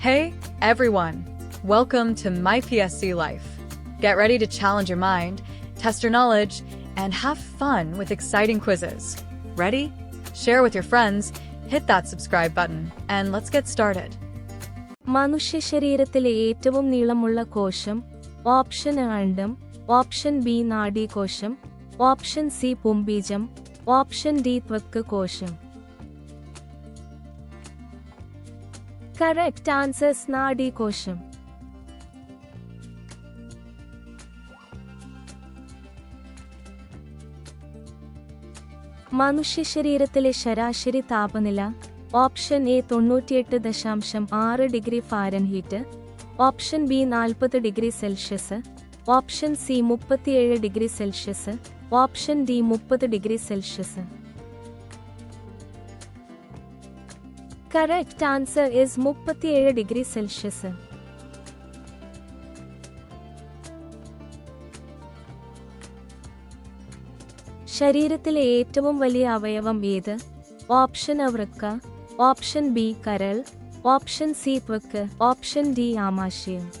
Hey, everyone! Welcome to My PSC Life. Get ready to challenge your mind, test your knowledge, and have fun with exciting quizzes. Ready? Share with your friends, hit that subscribe button, and let's get started. മനുഷ്യ ശരീരത്തിലെ ഏറ്റവും നീളമുള്ള കോശം option A അണ്ഡം option B നാഡീകോശം option C പുംബീജം option D ത്വക്ക് കോശം correct answers നാഡീകോശം മനുഷ്യ ശരീരത്തിലെ ശരാശരി താപനില ഓപ്ഷൻ എ തൊണ്ണൂറ്റിയെട്ട് ദശാംശം ആറ് ഡിഗ്രി ഫാരൻഹീറ്റ് ഓപ്ഷൻ ബി നാൽപ്പത് ഡിഗ്രി സെൽഷ്യസ് ഓപ്ഷൻ സി മുപ്പത്തിയേഴ് ഡിഗ്രി സെൽഷ്യസ് ഓപ്ഷൻ ഡി മുപ്പത് degree Celsius. Correct answer is മുപ്പത്തിയേഴ് ഡിഗ്രി സെൽഷ്യസ് ശരീരത്തിലെ ഏറ്റവും വലിയ അവയവം ഏത്? ഓപ്ഷൻ എ വൃക്ക ഓപ്ഷൻ ബി കരൾ ഓപ്ഷൻ സി പൊക്ക് ഓപ്ഷൻ ഡി ആമാശയം.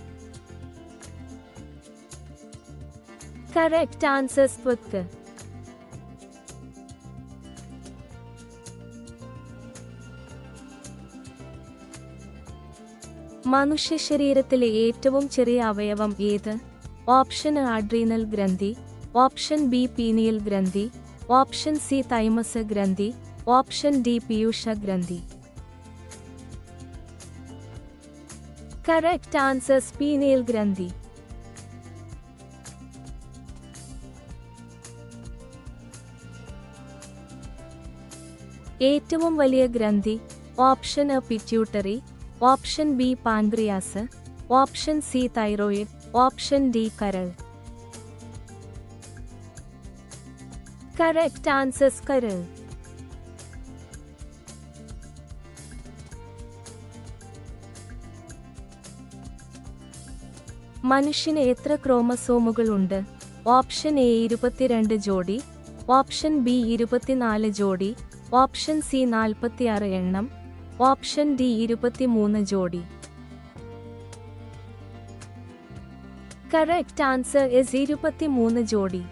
കറക്റ്റ് ആൻസേഴ്സ് ത്വക്ക് മനുഷ്യ ശരീരത്തിലെ ഏറ്റവും ചെറിയ അവയവം ഏത്? ഓപ്ഷൻ എ അഡ്രീനൽ ഗ്രന്ഥി ഓപ്ഷൻ ബി പീനിയൽ ഗ്രന്ഥി ഓപ്ഷൻ സി തൈമസ് ഗ്രന്ഥി ഓപ്ഷൻ ഡി പിയൂഷ ഗ്രന്ഥി. കറക്റ്റ് ആൻസർ പീനിയൽ ഗ്രന്ഥി. ഏറ്റവും വലിയ ഗ്രന്ഥി option A pituitary option B pancreas option C thyroid option D കരൾ. കറക്റ്റ് ആൻസേഴ്സ് കരൾ. മനുഷ്യന് എത്ര ക്രോമസോമുകൾ ഉണ്ട് ഓപ്ഷൻ എ ഇരുപത്തിരണ്ട് ജോഡി ഓപ്ഷൻ ബി ഇരുപത്തിനാല് ജോഡി ഓപ്ഷൻ സി നാൽപ്പത്തിയാറ് എണ്ണം. ഓപ്ഷൻ ഡി ഇരുപത്തിമൂന്ന് ജോഡി. കറക്റ്റ് ആൻസർ ഇസ് ഇരുപത്തിമൂന്ന് ജോഡി.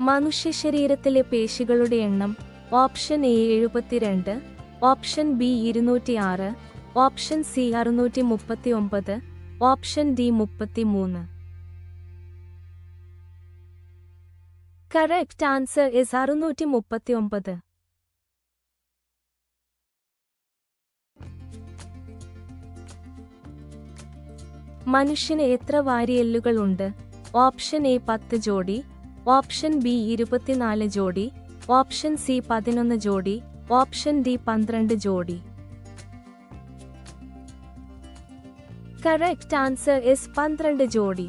മനുഷ്യ ശരീരത്തിലെ പേശികളുടെ എണ്ണം ഓപ്ഷൻ എ എഴുപത്തിരണ്ട് ഓപ്ഷൻ ബി ഇരുന്നൂറ്റിയാറ് ഓപ്ഷൻ സി അറുന്നൂറ്റി മുപ്പത്തി ഒമ്പത് ഓപ്ഷൻ ഡി മുപ്പത്തിമൂന്ന്. കറക്റ്റ് ആൻസർ ഇസ് അറുന്നൂറ്റി മുപ്പത്തി ഒമ്പത് മനുഷ്യന് എത്ര വാരിയെല്ലുകൾ ഉണ്ട്? ഓപ്ഷൻ എ പത്ത് ജോഡി ഓപ്ഷൻ ബി ഇരുപത്തിനാല് ജോഡി ഓപ്ഷൻ സി പതിനൊന്ന് ജോഡി ഓപ്ഷൻ ഡി പന്ത്രണ്ട് ജോഡി. കറക്റ്റ് ആൻസർ ഇസ് പന്ത്രണ്ട് ജോഡി.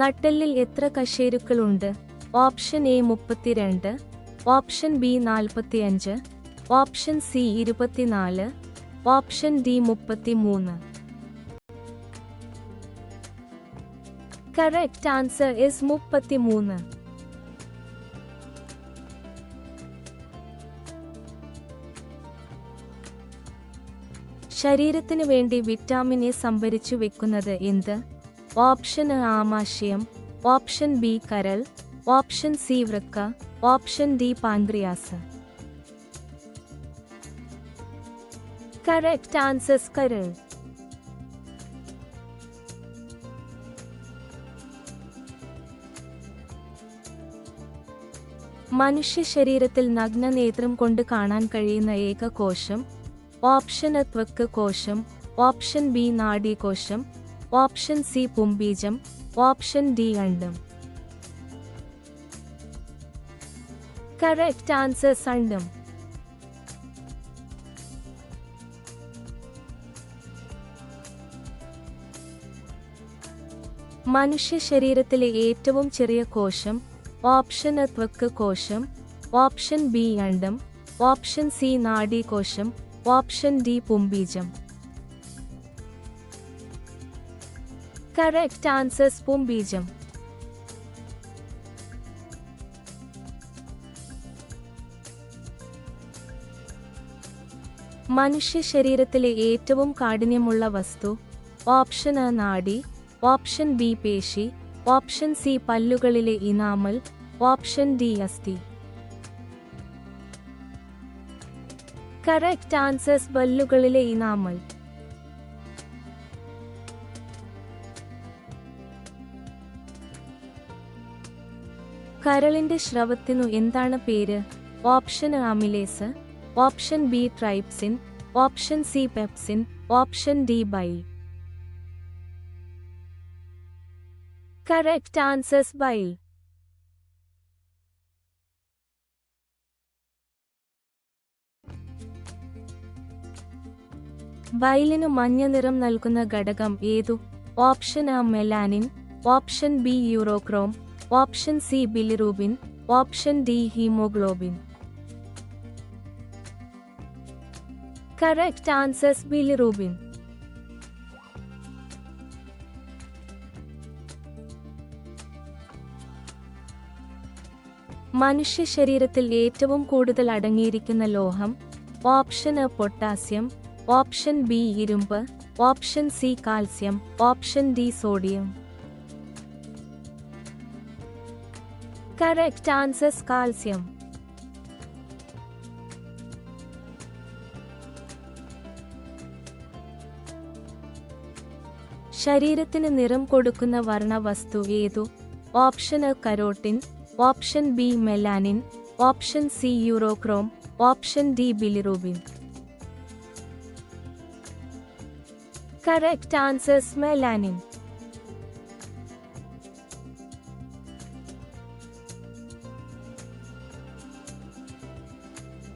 നട്ടെല്ലിൽ എത്ര കശേരുക്കളുണ്ട്? ഓപ്ഷൻ എ മുപ്പത്തിരണ്ട് ഓപ്ഷൻ ബി നാൽപ്പത്തിയഞ്ച് ഓപ്ഷൻ സി ഇരുപത്തിനാല് ഓപ്ഷൻ ഡി മുപ്പത്തിമൂന്ന്. കറക്റ്റ് ആൻസർ ഇസ് മുപ്പത്തിമൂന്ന്. ശരീരത്തിന് വേണ്ടി വിറ്റാമിൻ എ സംഭരിച്ചു വെക്കുന്നത് എന്ത്? ഓപ്ഷൻ എ ആമാശയം ഓപ്ഷൻ ബി കരൾ ഓപ്ഷൻ സി വൃക്ക option D pancreas correct answers കരൾ. മനുഷ്യ ശരീരത്തിൽ നഗ്നനേത്രം കൊണ്ട് കാണാൻ കഴിയുന്ന ഏക കോശം ഓപ്ഷൻ എ ത്വക്ക് കോശം ഓപ്ഷൻ ബി നാഡീകോശം ഓപ്ഷൻ സി പുംബീജം ഓപ്ഷൻ ഡി അണ്ഡം. കറക്റ്റ് ആൻസേഴ്സ് അണ്ടം മനുഷ്യ ശരീരത്തിലെ ഏറ്റവും ചെറിയ കോശം ഓപ്ഷൻ എ ത്വക്ക് കോശം ഓപ്ഷൻ ബി അണ്ടം ഓപ്ഷൻ സി നാഡീകോശം ഓപ്ഷൻ ഡി പുംബീജം. കറക്റ്റ് ആൻസർ സ്പൂൺ ബീജം മനുഷ്യ ശരീരത്തിലെ ഏറ്റവും കാഠിന്യമുള്ള വസ്തു ഓപ്ഷൻ എ നാഡി ഓപ്ഷൻ ബി പേശി ഓപ്ഷൻ സി പല്ലുകളിലെ ഇനാമൽ ഓപ്ഷൻ ഡി അസ്ഥി. കറക്റ്റ് ആൻസേഴ്സ് പല്ലുകളിലെ ഇനാമൽ. കരളിന്റെ സ്രവത്തിനു എന്താണ് പേര്? Option amylase option B trypsin option C pepsin option D bile correct answers bile ബൈലിനു മഞ്ഞ നിറം നൽകുന്ന ഘടകം ഏതു? Option A melanin option B urochrome option C bilirubin option D haemoglobin. Correct answers bilirubin. മനുഷ്യ ശരീരത്തിൽ ഏറ്റവും കൂടുതൽ അടങ്ങിയിരിക്കുന്ന ലോഹം option A potassium option B ഇരുമ്പ് option C calcium option D sodium. Correct answers calcium ശരീരത്തിന് നിറം കൊടുക്കുന്ന വർണ വസ്തു ഏതു? Option A carotene option B melanin option C urochrome option D bilirubin. Correct answers melanin.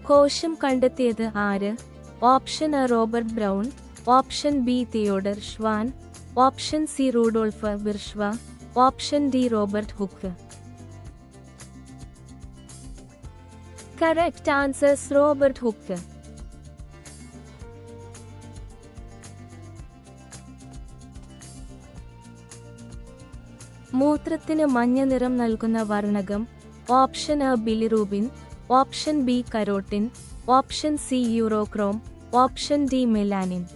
കോശം കണ്ടെത്തിയത് ആര്? Option A Robert Brown option B Theodor Schwann option C Rudolf Virchow option D Robert Hooke. Correct answers Robert Hooke. മൂത്രത്തിന് മഞ്ഞ നിറം നൽകുന്ന വർണകം option A bilirubin option B carotene option C urochrome option D melanin.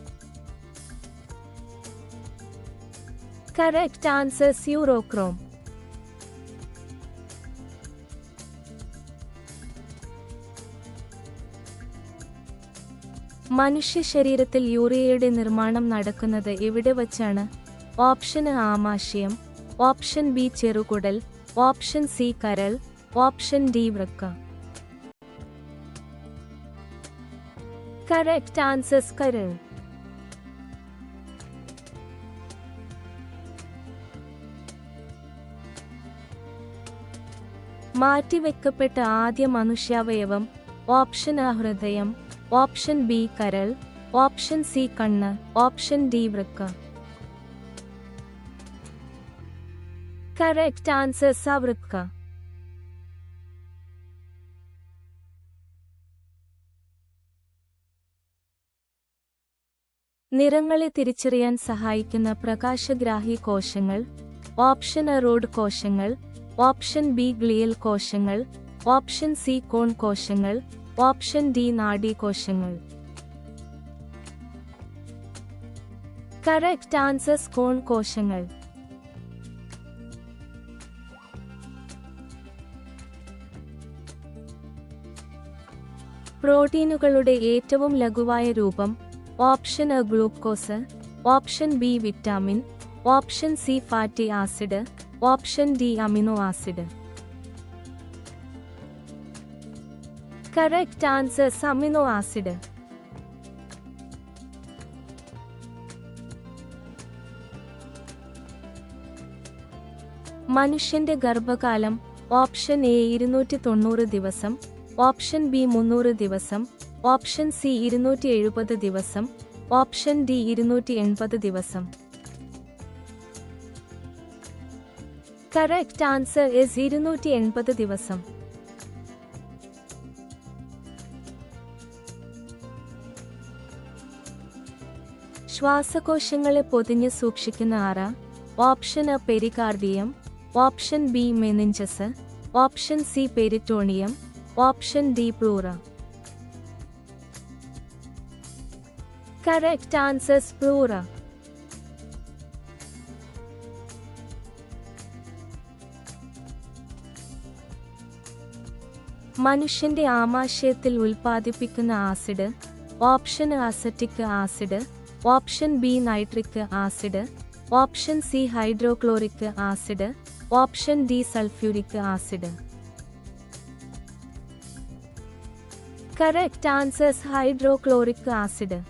Correct answers urochrome. മനുഷ്യ ശരീരത്തിൽ യൂറിയയുടെ നിർമ്മാണം നടക്കുന്നത് എവിടെ വച്ചാണ്? ഓപ്ഷൻ ആമാശയം ഓപ്ഷൻ ബി ചെറുകുടൽ ഓപ്ഷൻ സി കരൾ ഓപ്ഷൻ ഡി വൃക്ക. Correct answers Karan. മാറ്റിവെക്കപ്പെട്ട ആദ്യ മനുഷ്യാവയവം ഓപ്ഷൻ എ ഹൃദയം ഓപ്ഷൻ ബി കരൾ ഓപ്ഷൻ സി കണ്ണ് ഓപ്ഷൻ ഡി വൃക്ക കറക്റ്റ് ആൻസർ സവൃക്ക നിറങ്ങളെ തിരിച്ചറിയാൻ സഹായിക്കുന്ന പ്രകാശഗ്രാഹി കോശങ്ങൾ ഓപ്ഷൻ എ റോഡ് കോശങ്ങൾ ഓപ്ഷൻ ബി ഗ്ലിയൽ കോശങ്ങൾ ഓപ്ഷൻ സി കോൺ കോശങ്ങൾ ഓപ്ഷൻ ഡി നാഡി കോശങ്ങൾ. കറക്റ്റ് ആൻസേഴ്സ് കോൺ കോശങ്ങൾ. പ്രോട്ടീനുകളുടെ ഏറ്റവും ലഘുവായ രൂപം option A glucose option B vitamin option C fatty acid option D amino acid. Correct answer amino acid. മനുഷ്യന്റെ ഗർഭകാലം ഓപ്ഷൻ എ ഇരുന്നൂറ്റി തൊണ്ണൂറ് ദിവസം ഓപ്ഷൻ ബി മുന്നൂറ് ദിവസം ഓപ്ഷൻ സി ഇരുന്നൂറ്റി എഴുപത് ദിവസം ഓപ്ഷൻ ഡി ഇരുന്നൂറ്റി എൺപത് ദിവസം. കറക്റ്റ് ആൻസർ ഇസ് ഇരുന്നൂറ്റി എൺപത് ദിവസം. ശ്വാസകോശങ്ങളെ പൊതിഞ്ഞ് സൂക്ഷിക്കുന്ന അറ option A pericardium option B meninges option C peritoneum option D pleura. Correct answers flora. മനുഷ്യന്റെ ആമാശയത്തിൽ ഉൽപ്പാദിപ്പിക്കുന്ന acid option acetic acid option B nitric acid option C hydrochloric acid option D sulphuric acid. Correct answers hydrochloric acid.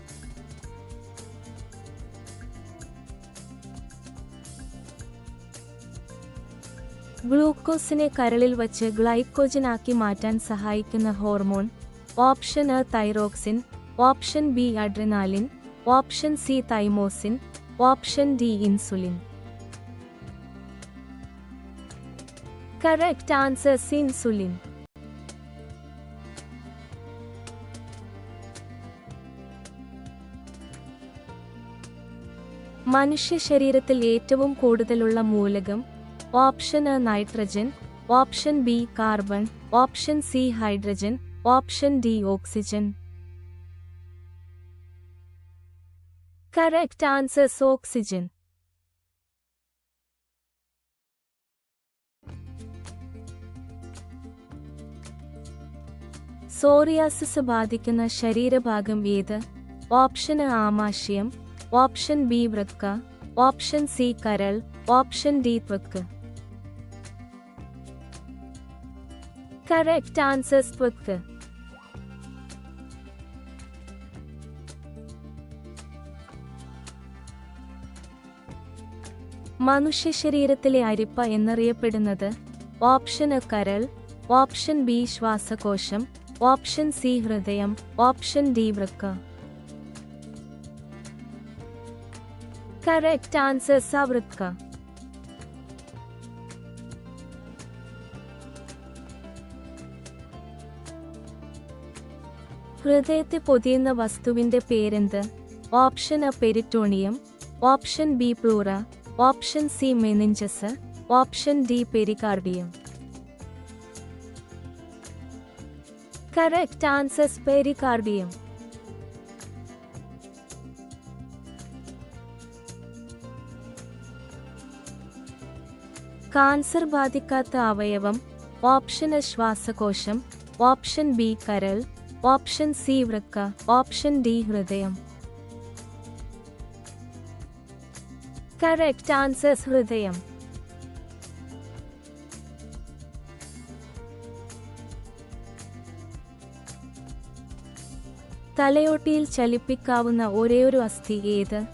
ഗ്ലൂക്കോസിനെ കരളിൽ വച്ച് ഗ്ലൈക്കോജനാക്കി മാറ്റാൻ സഹായിക്കുന്ന hormone option A thyroxine option B adrenaline option C thymosin option D insulin. Correct answers insulin. മനുഷ്യ ശരീരത്തിൽ ഏറ്റവും കൂടുതലുള്ള മൂലകം option A nitrogen option B carbon option C hydrogen option D oxygen. Correct answers oxygen psoriasis ബാധിക്കുന്ന ശരീരഭാഗം ഏത്? Option ആമാശയം option B വൃക്ക ഓപ്ഷൻ സി കരൾ ഓപ്ഷൻ ഡി ത്വക്ക്. കറക്റ്റ് answers ത്വക്ക് മനുഷ്യ ശരീരത്തിലെ അരിപ്പ എന്നറിയപ്പെടുന്നത് ഓപ്ഷൻ എ കരൾ ഓപ്ഷൻ ബി ശ്വാസകോശം ഓപ്ഷൻ സി ഹൃദയം ഓപ്ഷൻ ഡി വൃക്ക. കറക്റ്റ് ആൻസർ സവൃക്ക ഹൃദയത്തെ പൊതിയുന്ന വസ്തുവിന്റെ പേരെന്ത്? Option A peritoneum option B pleura option C meninges option D pericardium. Correct answers pericardium. Cancer ബാധിക്കാത്ത അവയവം ഓപ്ഷൻ എ ശ്വാസകോശം ഓപ്ഷൻ ബി കരൾ ഓപ്ഷൻ സി വൃക്ക ഓപ്ഷൻ ഡി ഹൃദയം. കറക്റ്റ് ആൻസേഴ്സ് ഹൃദയം. തലയോട്ടിയിൽ ചലിപ്പിക്കാവുന്ന ഒരേയൊരു അസ്ഥി ഏത്?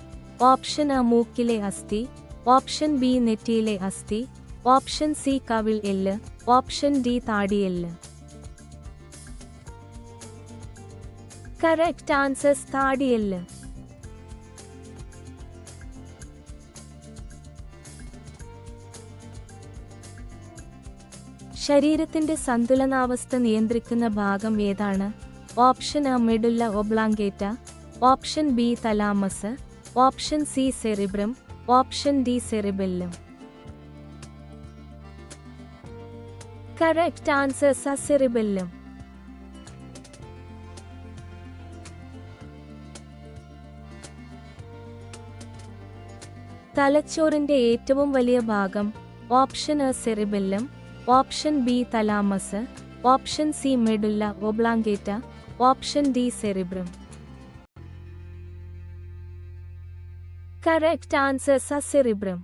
ഓപ്ഷൻ എ മൂക്കിലെ അസ്ഥി ഓപ്ഷൻ ബി നെറ്റിയിലെ അസ്ഥി ഓപ്ഷൻ സി കവിൾ എല്ല് ഓപ്ഷൻ ഡി താടിയെല്ല്. കറക്റ്റ് ആൻസേഴ്സ് താടിയെല്ല് ശരീരത്തിന്റെ സന്തുലനാവസ്ഥ നിയന്ത്രിക്കുന്ന ഭാഗം ഏതാണ്? Option A medulla oblongata. Option B thalamus. Option C cerebrum. Option D cerebellum. Correct answer cerebellum. തലച്ചോറിന്റെ ഏറ്റവും വലിയ ഭാഗം option A cerebellum option B thalamus option C medulla oblongata option D cerebrum. Correct answer cerebrum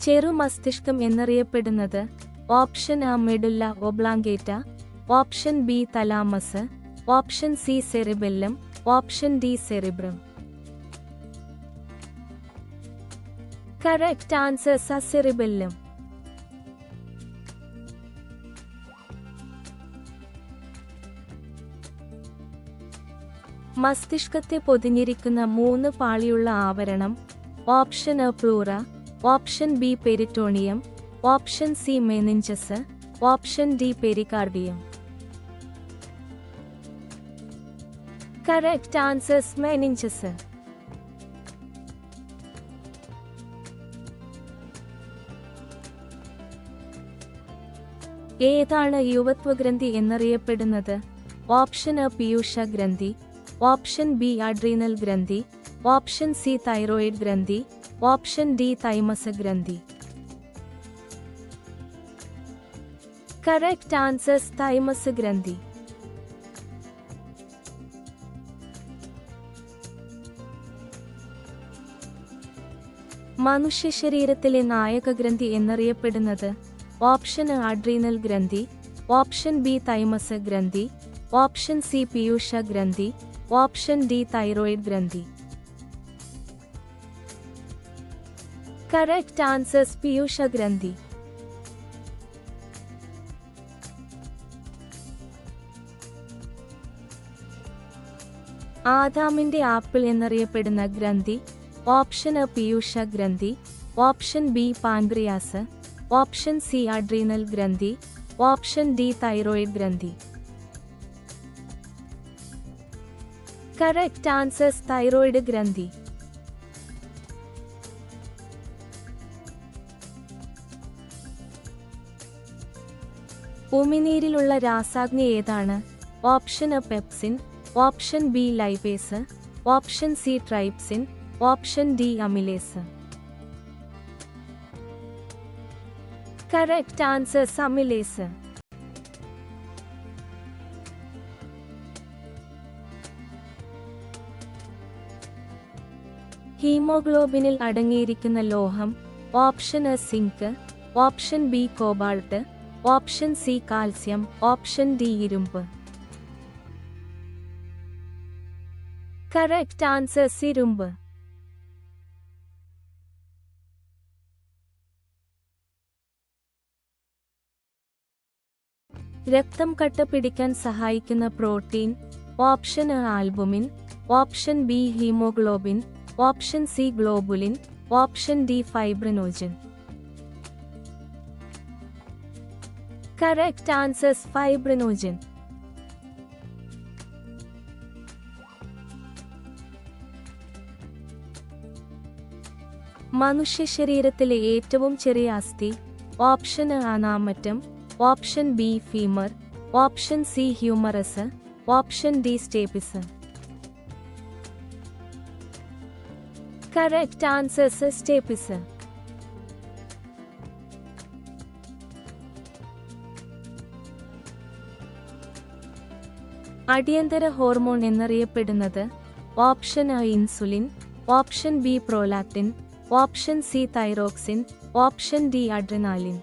ചെറു മസ്തിഷ്കം എന്നറിയപ്പെടുന്നത് option A medulla oblongata option B thalamus option C cerebellum option D cerebrum. Correct answer cerebellum. മസ്തിഷ്കത്തെ പൊതിഞ്ഞിരിക്കുന്ന മൂന്ന് പാളിയുള്ള ആവരണം option A pleura option B peritoneum option C meninges option D pericardium. Correct answers meninges ഏതാണ് യുവത്വഗ്രന്ഥി എന്നറിയപ്പെടുന്നത്? Option A പീയൂഷ ഗ്രന്ഥി option B adrenal ഗ്രന്ഥി ഓപ്ഷൻ സി തൈറോയിഡ് ഗ്രന്ഥി ഓപ്ഷൻ ഡി തൈമസ ഗ്രന്ഥി കറക്റ്റ് ആൻസേഴ്സ് തൈമസ് ഗ്രന്ഥി മനുഷ്യ ശരീരത്തിലെ നായകഗ്രന്ഥി എന്നറിയപ്പെടുന്നത് ഓപ്ഷൻ എ അഡ്രീനൽ ഗ്രന്ഥി ഓപ്ഷൻ ബി തൈമസ ഗ്രന്ഥി ഓപ്ഷൻ സി പിയൂഷ ഗ്രന്ഥി ഓപ്ഷൻ ഡി തൈറോയിഡ് ഗ്രന്ഥി. കറക്റ്റ് ആൻസേഴ്സ് പിയൂഷ ഗ്രന്ഥി. ആദാമിന്റെ ആപ്പിൾ എന്നറിയപ്പെടുന്ന ഗ്രന്ഥി ഓപ്ഷൻ എ പീയൂഷ ഗ്രന്ഥി option B pancreas option C adrenal ഗ്രന്ഥി ഓപ്ഷൻ ഡി തൈറോയിഡ് ഗ്രന്ഥി. കറക്റ്റ് ആൻസേഴ്സ് തൈറോയിഡ് ഗ്രന്ഥി. ഉമിനീരിലുള്ള രാസാഗ്നി ഏതാണ്? Option A pepsin option B lipase option C trypsin option D amylase. Correct answer amylase. ഹീമോഗ്ലോബിനിൽ അടങ്ങിയിരിക്കുന്ന ലോഹം option A zinc. Option B cobalt. Option C calcium. Option D ഇരുമ്പ്. Correct answer ഇരുമ്പ്. രക്തം കട്ട പിടിക്കാൻ സഹായിക്കുന്ന protein option A albumin option B haemoglobin option C globulin option D fibrinogen. Correct answers fibrinogen. മനുഷ്യ ശരീരത്തിലെ ഏറ്റവും ചെറിയ അസ്ഥി option അനാമറ്റം option B femur option C humerus option D stapes. Correct answers stapes. അടിയന്തര ഹോർമോൺ എന്നറിയപ്പെടുന്നത് option A insulin option B prolactin option C thyroxine option D adrenaline.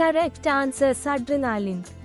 Correct answers adrenaline